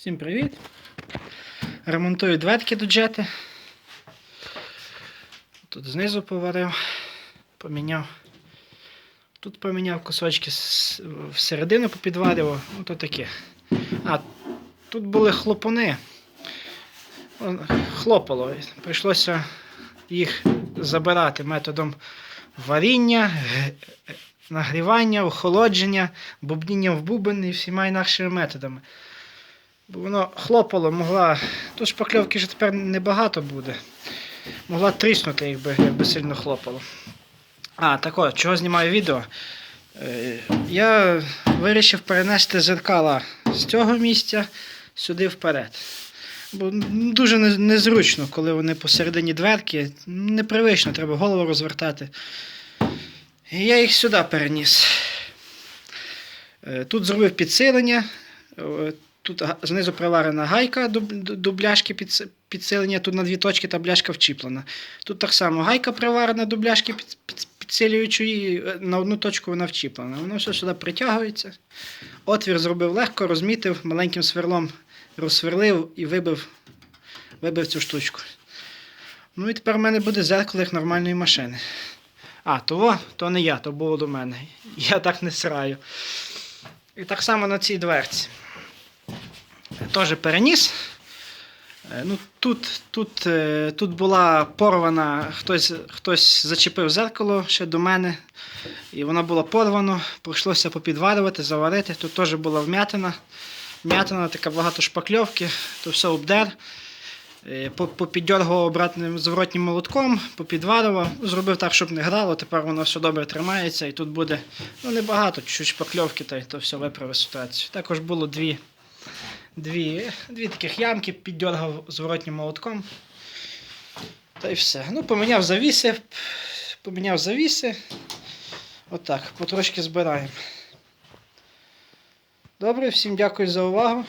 Всім привіт! Ремонтую дверки до джети. Тут знизу поварив, поміняв. Тут поміняв кусочки всередину попідварював. Ну то таке. А, тут були хлопуни. Он, Хлопало. Прийшлося їх забирати методом варіння, нагрівання, охолодження, бубніння в бубен і всіма інакшими методами. Бо воно хлопало, могла. Тут шпакльовки вже тепер небагато буде. Могла тріснути, якби, якби сильно хлопало. А, так от, чого знімаю відео? Е, Я вирішив перенести зеркала з цього місця сюди вперед. Бо дуже незручно, коли вони посередині дверки. Непривично, треба голову розвертати. І я їх сюди переніс. Е, Тут зробив підсилення. Тут знизу приварена гайка до, бляшки підсилення, тут на дві точки та бляшка вчіплена. Тут так само гайка приварена до бляшки під, під, підсилюючої, е, на одну точку вона вчіплена. Воно все сюди притягується. Отвір зробив легко, розмітив, маленьким сверлом розсверлив і вибив, вибив цю штучку. Ну і тепер в мене буде зеркало як нормальної машини. А, того, то не я, то було до мене. Я так не сраю. І так само на цій дверці. Теж переніс. Е, Ну, тут, тут, е, тут була порвана, хтось, хтось зачепив зеркало ще до мене, і воно було порвано, прийшлося попідварювати, заварити. Тут теж була вм'ятина. Вм'ятина, така багато шпакльовки, то все обдер. Е, Попіддергував обратним зворотнім молотком, попідварював, зробив так, щоб не грало, тепер воно все добре тримається і тут буде ну, небагато, чуть шпакльовки, та й то все виправить ситуацію. Також було дві, дві, дві таких ямки, піддергав зворотнім молотком. Та й все. Ну, поміняв завіси, поміняв завіси. Отак, потрошки збираємо. Добре, всім дякую за увагу.